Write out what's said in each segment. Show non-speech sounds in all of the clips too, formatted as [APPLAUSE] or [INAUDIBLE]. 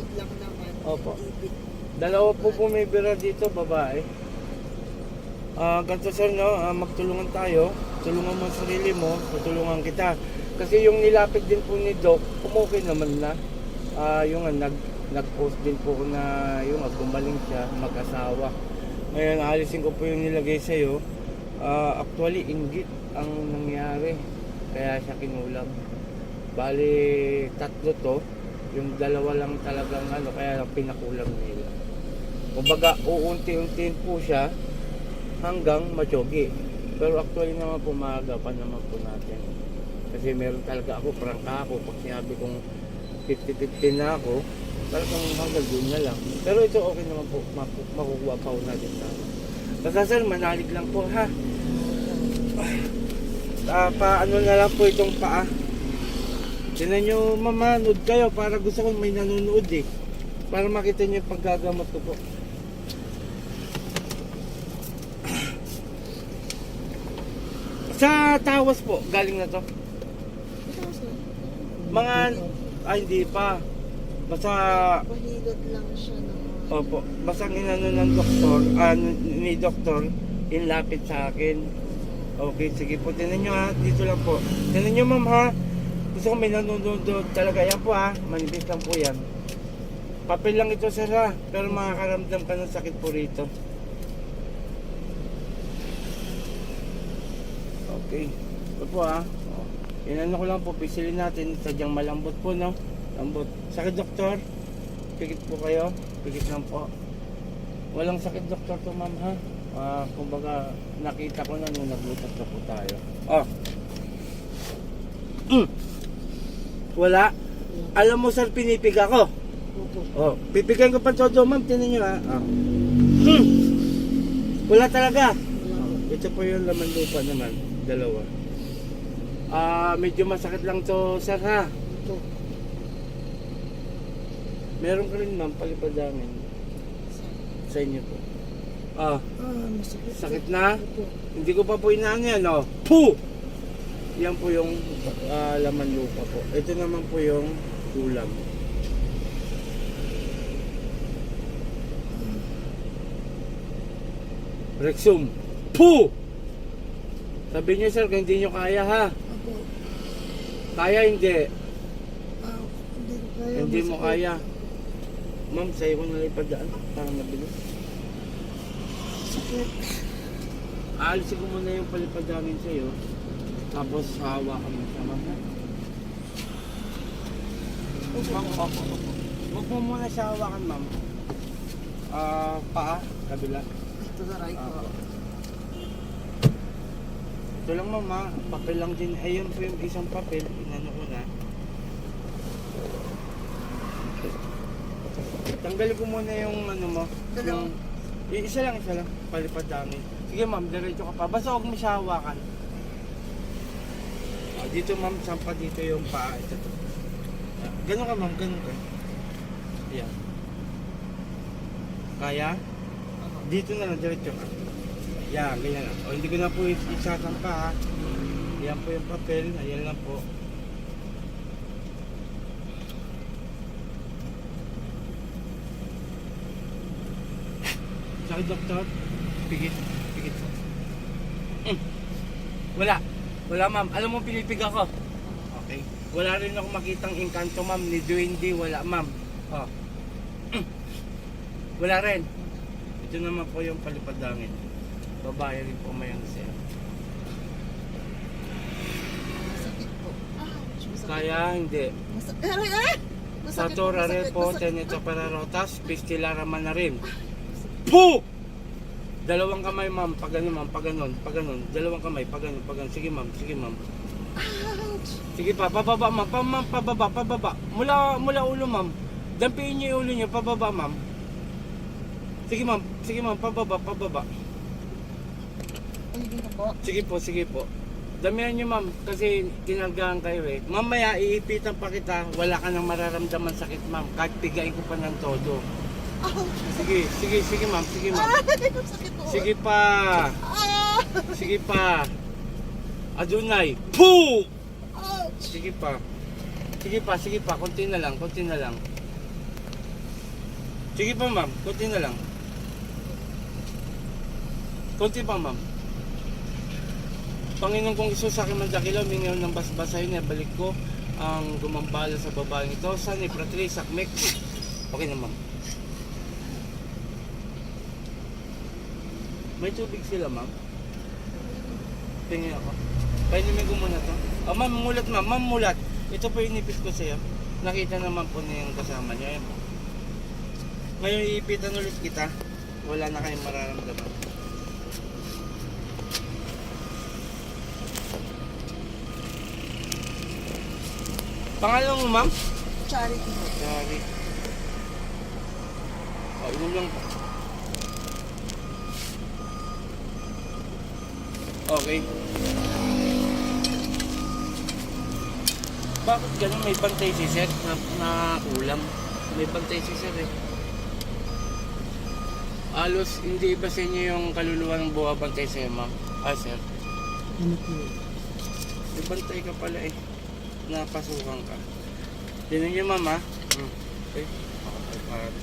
valve lang naman. Opo. Dalawa po bumibira dito, babae. Ah, ganito sir, no? Ah, magtulungan tayo. Tulungan mo sarili mo, tutulungan kita. Kasi yung nilapit din po ni Doc, umukay naman na. Ah, yung ah, nag nag-post din po na yung ah, gumaling siya, mag-asawa. Ngayon, alisin ko po yung nilagay sa'yo. Ah, actually, inggit ang nangyari. Kaya siya kinulam. Bali, tatlo to. Yung dalawa lang talagang ano, kaya pinakulam nila. Kumbaga, uunti-untiin po siya hanggang machogi. Pero actually naman po, maagapan naman po natin. Kasi meron talaga ako, prangka ako. Pag sinabi kong 50-50 na ako, talagang hanggang doon na lang. Pero ito okay naman po, maku- makukuha pa po natin sa Basta sir, manalig lang po ha. Ah, pa ano na lang po itong paa. Tinan nyo, mamanood kayo para gusto ko may nanonood eh. Para makita nyo yung paggagamot ko po. Sa tawas po, galing na to. Mga, ay hindi pa. Basta, Pahilot lang siya mga... opo, basta ang inano ng doktor, ah, ni doktor, inlapit sa akin. Okay, sige po, tinan nyo ha, dito lang po. Tinan nyo ma'am ha, gusto ko may nanonood talaga. Yan po ha, manipis lang po yan. Papel lang ito sir ha, pero makakaramdam ka ng sakit po rito. Okay, ito po ha. Oh. Inano ko lang po, pisilin natin, sadyang malambot po no. Lambot. Sakit doktor? Pikit po kayo? Pikit lang po. Walang sakit doktor to ma'am ha. Ah, kumbaga nakita ko na nung naglutas na po tayo. Oh. Mm. Wala. Alam mo sir, pinipig ako. Opo. Oh, pipigan ko pa todo ma'am, tinan niyo ha. Oh. Mm. Wala talaga. Oh, ito po yung laman lupa naman, dalawa. Ah, medyo masakit lang to sir ha. Opo. Meron ka rin ma'am, palipadangin sa inyo po. Ah, Ah, masakit. sakit na? Opo. Hindi ko pa po inaano yan, oh. Puh! Yan po yung ah, laman lupa po. Ito naman po yung ulam. Rexum. Puh! Sabi niyo sir, kung hindi niyo kaya ha. Opo. Kaya hindi. Ah, hindi ko kaya. hindi mo kaya. Ma'am, sa'yo ko nalipadaan para mabilis. Sakit. Aalisin ko muna yung palipadangin sa'yo. Tapos hawa ka mo sa opo. Huwag mo muna siya hawakan, ma'am. Ah, paa, kabila. Ito sa right Ah. ko. Ito lang, ma'am, ha. Papel lang din. Ayun po yung isang papel. Inano ko na. Tanggalin ko muna yung ano mo. Dalawa. Yung, yung isa lang, isa lang. Palipadangin. Sige, ma'am, diretso ka pa. Basta huwag mo siya hawakan. Dito, ma'am, sampa dito yung paa. Ito to. Ganun ka, ma'am, ganun ka. Ayan. Kaya? Dito na lang, diretso ka. Yan, ganyan lang. O, hindi ko na po is- isasampa ha. Yan po yung papel. Ayan lang po. [LAUGHS] Sakit, doktor? Pigit. Pigit. Mm. Wala. Wala, ma'am. Alam mo, pinipig ako. Okay. Wala rin ako makitang inkanto, ma'am. Ni Duende, wala, ma'am. Oh. [CLEARS THROAT] Wala rin. Ito naman po yung palipadangin. Babae rin po may siya. Masakit po. Ah, masakit. Kaya hindi. Masakit. Aray, [LAUGHS] ah! Masakit Sa torare masakit, po, tenito para rotas, [LAUGHS] pistilara man na rin. Po! Dalawang kamay ma'am, pag ano ma'am, pag ganon, pag ganon, dalawang kamay, pag ganon, pag ganon. Sige ma'am, sige ma'am. Sige pa, pababa ma'am, pa, ma'am, pababa, pababa. Mula, mula ulo ma'am. Dampiin niyo yung ulo niyo, pababa ma'am. Sige ma'am, sige ma'am, pababa, pababa. Hindi na po. Sige po, sige po. Damihan niyo ma'am, kasi kinargahan kayo eh. Mamaya iipitan pa kita, wala ka nang mararamdaman sakit ma'am. Kahit pigain ko pa ng todo. Sige, sige, sige ma'am, sige ma'am. Sige pa, Ah! sige pa. Adunay, poo! Sige pa. Sige pa, sige pa, konti na lang, konti na lang. Sige pa ma'am, kunti na lang. Kunti pa ma'am. Panginoon kong Isus sa aking mandakila, mingaw ng basbasay niya, balik ko ang gumambala sa babaeng ito. Sa ni Pratri, sakmek. Okay na ma'am. May tubig sila ma'am. Tingin ako. Painumin ko muna to. Oh, ma'am, mulat ma'am. Ma'am, mulat. Ito po yung nipis ko sa'yo. Nakita naman po niya yung kasama niya. Ayan po. Ngayon, iipitan ulit kita. Wala na kayong mararamdaman. Pangalan mo, ma'am? Charity. Sorry. Oh, yun lang. Okay. Bakit ganun? May bantay si Sir na, na ulam. May bantay si Sir eh. Alos, hindi ba sa inyo yung kaluluwa ng buha bantay sa'yo, ma'am? Ah, Sir. Ano po? May bantay ka pala eh. Napasukan ka. Tinan niyo mama. Hmm. Eh, makapagparat.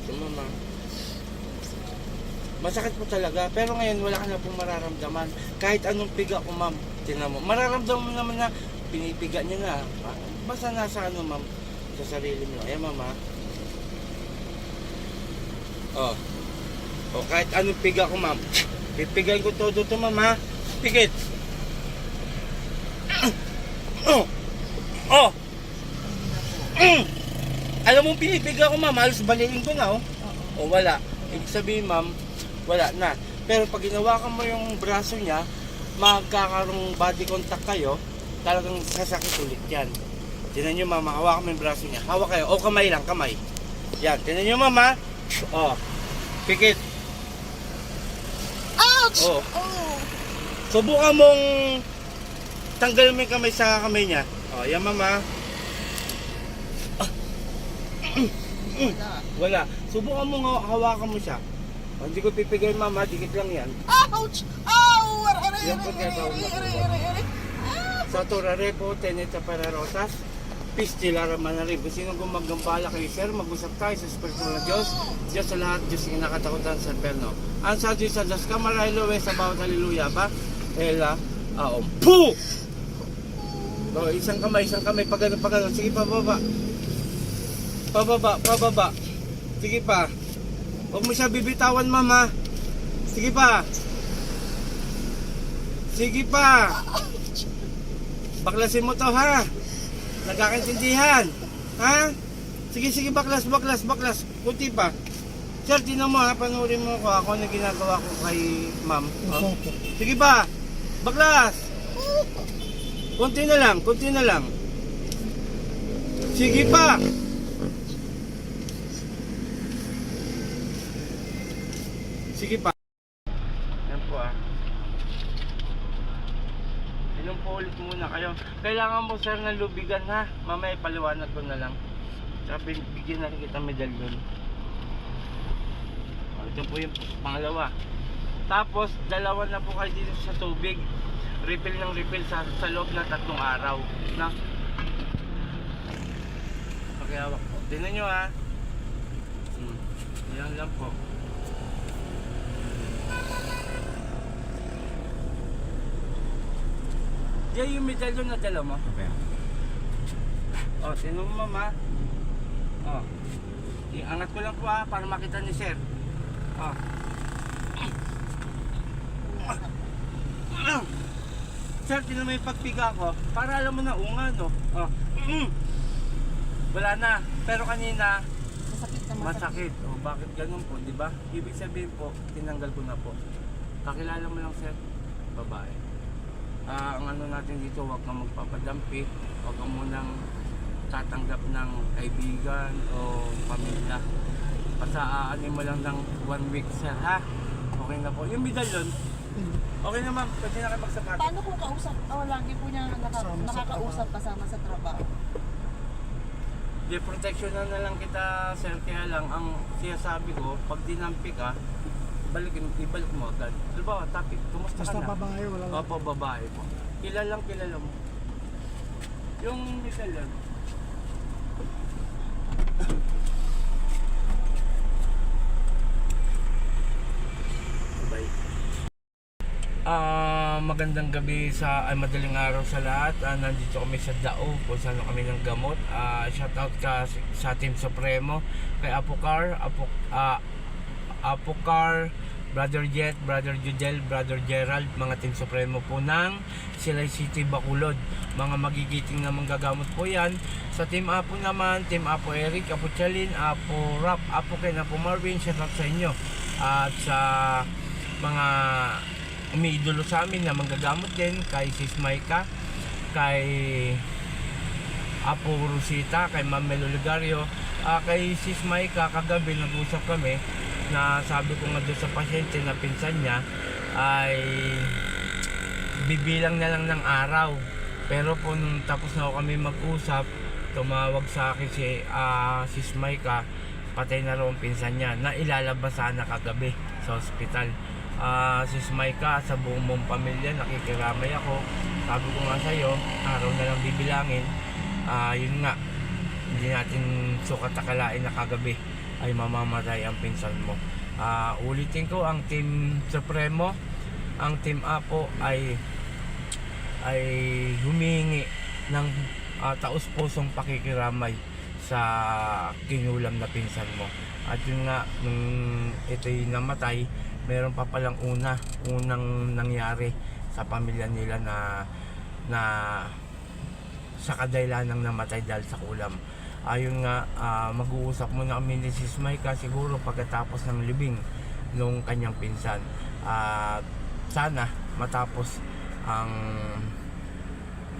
Ito mama. Masakit po talaga. Pero ngayon wala ka na pong mararamdaman. Kahit anong piga ko ma'am. Tinan mo. Mararamdaman mo naman na pinipiga niya na. Basta nasa ano ma'am. Sa sarili mo. Ayan mama. Oh. Oh, kahit anong piga ko ma'am. Pipigayin ko todo to mama. Pikit. Oh! Oh! Mm! Alam mo, pinipiga ko ma'am, halos baliin ko na oh. O wala. Ibig sabihin ma'am, wala na. Pero pag ginawakan mo yung braso niya, magkakaroong body contact kayo, talagang sasakit ulit yan. Tinan nyo mama, hawakan mo yung braso niya. Hawak kayo. O kamay lang, kamay. Yan, tinan nyo mama. O, pikit. Ouch! Oo. Oh! Subukan mong tanggalin mo yung kamay sa kamay niya. O, yan mama. [CLEARS THROAT] Wala. Wala. Subukan mo nga, hawakan mo siya. O, hindi ko pipigay mama, dikit lang yan. Ouch! Ow! Aray, aray, Yan aray, po aray, na aray, tubo. aray, aray. Ah! Sa Torare po, Teneta para Rosas, Pistilara Manaribo. Sino gumagambala kay Sir, mag-usap tayo sa Espiritu ng Diyos. Diyos sa lahat, Diyos ang nakatakutan sa perno. Ang sa Diyos sa Diyos, kamaraylo, we, sa bawat haliluya ba? Ela, aom. Puh! O, isang kamay, isang kamay, pag ganun, pag ganun. Sige, pababa. Pababa, pababa. Sige pa. Huwag mo siya bibitawan, mama. Sige pa. Sige pa. Baklasin mo to ha. Nagkakaintindihan. Ha? Sige, sige, baklas, baklas, baklas. Kunti pa. Sir, tinan mo ha, panurin mo ko ako na ginagawa ko kay ma'am. Oh. Sige pa. Baklas. Kunti na lang, kunti na lang. Sige pa. Sige pa. Yan po ah. Inom po ulit muna kayo. Kailangan mo sir ng lubigan ha. Mamaya paliwanag ko na lang. Sabi, bigyan na rin kita medalyon. Oh, ito po yung pangalawa. Tapos, dalawa na po kayo dito sa tubig. Refill ng refill sa, sa loob ng tatlong araw. Na? Pakihawak po. Tingnan nyo ha. Hmm. Yan lang po. Diyan yung medalyon na dala mo. Oh, sino mo mama? Oh. Iangat ko lang po ha para makita ni sir. Oh. Sir, tinan mo yung pagpiga ko para alam mo na unga no. Oh. Wala na. Pero kanina Masakit na masakit. masakit. Oh, bakit ganun po, di ba? Ibig sabihin po, tinanggal ko na po. Kakilala mo lang sir, babae. Ah, ang ano natin dito, huwag kang magpapadampi, huwag kang munang tatanggap ng kaibigan o pamilya. Pasaanin mo lang ng one week sir, ha? Okay na po. Yung medalyon, okay na ma'am, pwede na kayo magsapat. Paano kung kausap? Oh, lagi po niya naka, Kasama sa nakakausap kasama sa trabaho. Di protection na, na lang kita sir, kaya lang ang sinasabi ko, pag dinampi ka, balikin, ibalik mo agad. Halimbawa, topic, kumusta ka Basta na? babae, wala lang. Opo, babae po. Kilalang kilala mo. Yung misalan, Ah, magandang gabi sa ay madaling araw sa lahat. Ah, nandito kami sa Dao kung saan kami ng gamot. Ah, shout out ka sa Team Supremo, kay Apocar, Apo ah, Apocar, Brother Jet, Brother Judel, Brother Gerald, mga Team Supremo po ng Silay City Bacolod. Mga magigiting na manggagamot po yan. Sa Team Apo naman, Team Apo Eric, Apo Chalin, Apo Rap, Apo Ken, Apo Marvin, shout out sa inyo. At sa mga umiidolo sa amin na manggagamot din kay Sis Maika, kay Apo Rosita, kay Ma'am Melo Ligario, ah, kay Sis Maika kagabi nag-usap kami na sabi ko nga doon sa pasyente na pinsan niya ay bibilang na lang ng araw. Pero po nung tapos na ako kami mag-usap, tumawag sa akin si ah, Sis Maika, patay na ang pinsan niya na ilalabas sana kagabi sa ospital. Ah, Sis Maika, sa buong mong pamilya, nakikiramay ako. Sabi ko nga sa'yo, araw na lang bibilangin. Ah, yun nga, hindi natin sukat akalain na kagabi ay mamamatay ang pinsan mo. Ah, ulitin ko ang Team Supremo, ang Team Apo ay ay humihingi ng ah, taus-pusong pakikiramay sa kinulam na pinsan mo. At yun nga, nung ito'y namatay, meron pa palang una, unang nangyari sa pamilya nila na na sa kadailan ng namatay dahil sa kulam. Ayun nga, ah, mag-uusap muna kami ni Sis Maika siguro pagkatapos ng libing nung kanyang pinsan. At sana matapos ang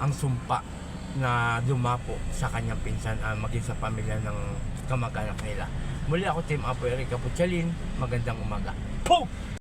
ang sumpa na dumapo sa kanyang pinsan ah, maging sa pamilya ng kamag-anak nila. Muli ako Team Apo Eric Caputchalin. Magandang umaga. Pow!